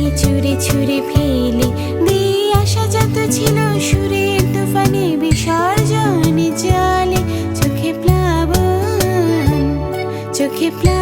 ছুঁড়ে ফেলে। দিয়ে আসা যত ছিল সুরের তুফানে বিসর্জনে চলে। চোখে প্লাবন চোখে প্লাবন।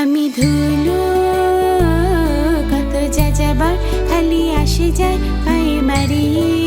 আমি ধুলো কত যা যাবার খালি আসে যায় পায়ে মারি।